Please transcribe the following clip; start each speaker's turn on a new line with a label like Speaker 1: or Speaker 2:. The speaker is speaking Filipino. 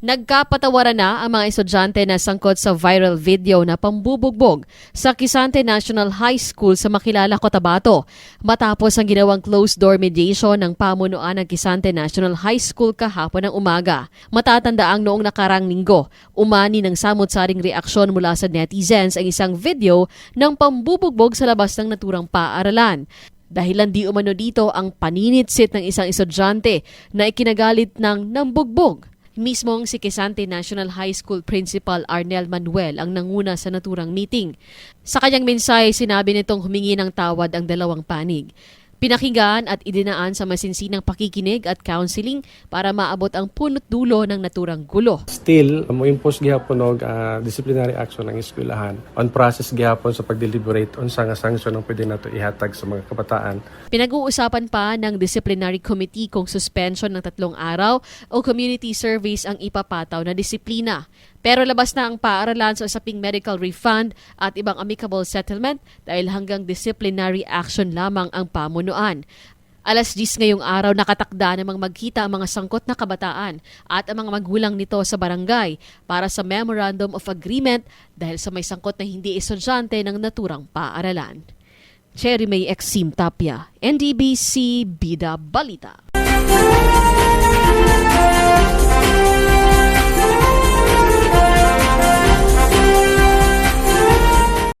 Speaker 1: Nagkapatawaran na ang mga estudyante na sangkot sa viral video na pambubugbog sa Kisante National High School sa Makilala, Cotabato matapos ang ginawang closed-door mediation ng pamunuan ng Kisante National High School kahapon ng umaga. Matatandaang noong nakarang linggo, umani ng samot-saring reaksyon mula sa netizens ang isang video ng pambubugbog sa labas ng naturang paaralan. Dahilan di umano dito ang paninitsit ng isang estudyante na ikinagalit ng nambugbog. Mismong si Quezante National High School Principal Arnel Manuel ang nanguna sa naturang meeting. Sa kanyang mensahe, sinabi nitong humingi ng tawad ang dalawang panig. Pinakinggan at idinaan sa masinsinang pakikinig at counseling para maabot ang punot dulo ng naturang gulo.
Speaker 2: Still, mo impose gihapon og ah, disciplinary action ang eskwelahan on process gihapon sa pagdeliberate on sa nga sanction ang pwede nato ihatag sa mga kabataan.
Speaker 1: Pinag-uusapan pa ng disciplinary committee kung suspension ng tatlong araw o community service ang ipapataw na disiplina. Pero labas na ang paaralan sa usaping medical refund at ibang amicable settlement dahil hanggang disciplinary action lamang ang pamunuan. Alas 10 ngayong araw nakatakda namang magkita ang mga sangkot na kabataan at ang mga magulang nito sa barangay para sa Memorandum of Agreement dahil sa may sangkot na hindi estudyante ng naturang paaralan. Cherry May Exim Tapia, NDBC Bida Balita.